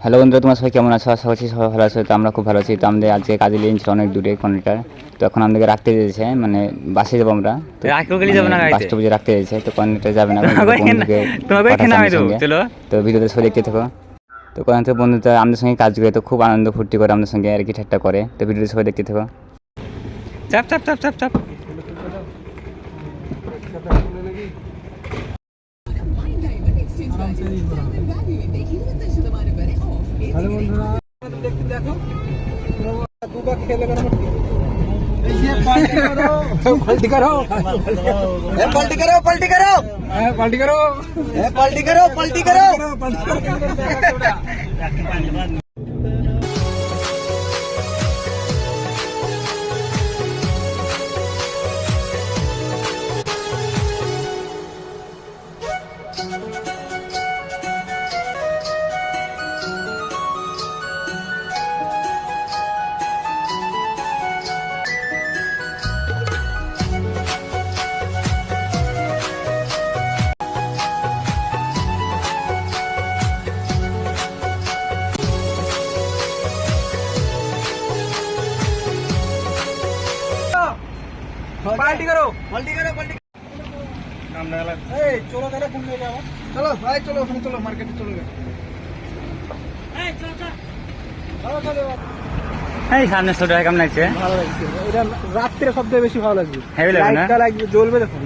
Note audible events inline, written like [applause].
Hello বন্ধুরা তোমার সবাই কেমন আছো? আশা করছি সবাই ভালো আছো। তো আমরা খুব ভালো আছি। তো আমাদের আজকে কাজে লেন্স অনেক দূরে কন্ট্রাক্টর তো এখন আমাদেরকে রাখতে দিয়েছে মানে বাসে যাব আমরা। মানে? বাস স্টপেজে রাখতে দিয়েছে তো কন্ট্রাক্টর যাবে না। [laughs] তো? ভিডিওতে সবাই দেখতে থাকো। তো কন্ট্রাক্টর বন্ধুটা আমাদের সঙ্গে কাজ করে তো খুব আনন্দ ফুর্তি করে আমাদের সঙ্গে আর কি ঠাট্টা করে। তো ভিডিওতে সবাই দেখতে থাকো। চাপ চাপ চাপ চাপ চাপ। হ্যালো বন্ধুরা দেখো দুবা খেলে करो। पल्टी करो पल्टी करो पल्टी करो पल्टी करो करो। পাল্টি করো। পাল্টি করো পাল্টি চলো তাহলে চলো ভাই চলো ওখানে চলো মার্কেটে চলো। এই সামনে ছোট কেমন লাগছে? ভালো লাগছে। এটা রাত্রে সবচেয়ে বেশি ভালো লাগবে। লাগবে জ্বলবে দেখুন।